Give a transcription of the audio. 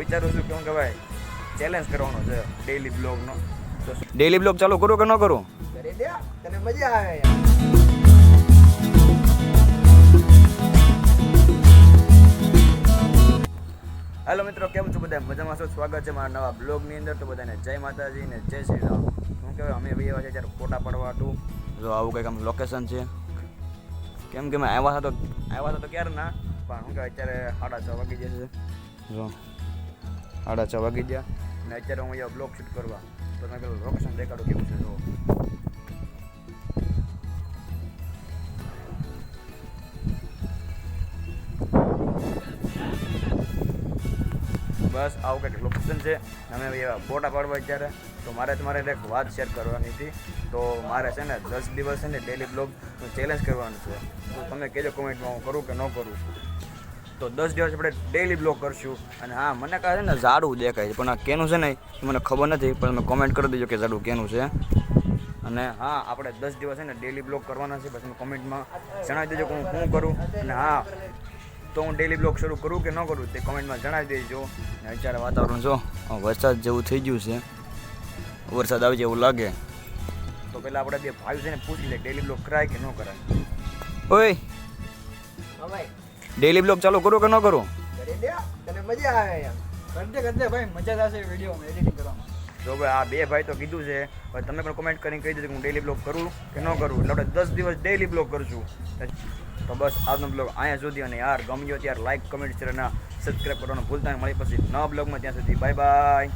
વિચારું છું કે હું કે ભાઈ ચેલેન્જ કરવાનો છે ડેઈલી બ્લોગનો તો ડેઈલી બ્લોગ ચાલુ કરું કે ન કરું? કરી દે તને મજા આવે. હેલો મિત્રો કેમ છો બધા મજામાં છો? સ્વાગત છે મારા નવા બ્લોગની અંદર. તો બધાને જય માતાજી ને જય શ્રી રામ. શું કહેવાય અમે ભાઈ એવા છે ત્યારે ફોટા પડવા હતું. જો આવું કંઈક આમ લોકેશન છે. કેમ કે મેં આવ્યા હતા તો આવ્યા હતા તો ક્યારે ના? પણ શું કહેવાય અત્યારે સાડા છ વાગી જશે જો. સાડા છ વાગી ગયા. અને અત્યારે હું અહીંયા બ્લોગ શૂટ કરવા. તો તમે પેલું લોકેશન દેખાડું કેવું છે જો બસ આવું કંઈક લોકેશન છે. અમે ફોટા પાડવા અત્યારે. તો મારે તમારે એક વાત શેર કરવાની હતી. તો મારે છે ને દસ દિવસ છે ને ડેલી બ્લોગ ચેલેન્જ કરવાનું છે. તો તમે કહેજો કોમેન્ટમાં હું કરું કે ન કરું. તો દસ દિવસ આપણે ડેલી બ્લોગ કરશું. અને હા મને કહે છે ને ઝાડું દેખાય છે પણ આ કેનું છે ને એ મને ખબર નથી પણ તમે કોમેન્ટ કરી દેજો કે ઝાડું કેનું છે. અને હા આપણે દસ દિવસ છે ને ડેલી બ્લોગ કરવાના છે પછી તમે કોમેન્ટમાં જણાવી દેજો કે હું શું કરું. અને હા તો હું ડેલી બ્લોગ શરૂ કરું કે ન કરું તે કોમેન્ટમાં જણાવી દેજો. અને અત્યારે વાતાવરણ જો વરસાદ જેવું થઈ ગયું છે. વરસાદ આવી જાય એવું લાગે. તો પહેલાં આપણે બે ભાઈ છે ને પૂછી લે ડેલી બ્લોગ કરાય કે ન કરાય. ઓય! હા ભાઈ. ડેલી બ્લોગ ચાલુ કરું કે ન કરું? તને મજા આવે યાર. કરજે કરજે ભાઈ મજા થશે વિડીયોમાં એડિટિંગ કરવામાં. જો ભાઈ આ બે ભાઈ તો કીધું છે પણ તમે પણ કોમેન્ટ કરીને કહી દેજો કે હું ડેલી બ્લોગ કરું કે ન કરું. એટલે આપણે દસ દિવસ ડેલી બ્લોગ કરશું. તો બસ આજનો બ્લોગ અહીંયા સુધી અને યાર ગમ્યો ત્યારે લાઈક કમેન્ટ શેર અને સબસ્ક્રાઈબ કરવાનું ભૂલતા નહીં. મળી પછી નવા બ્લોગમાં ત્યાં સુધી બાય બાય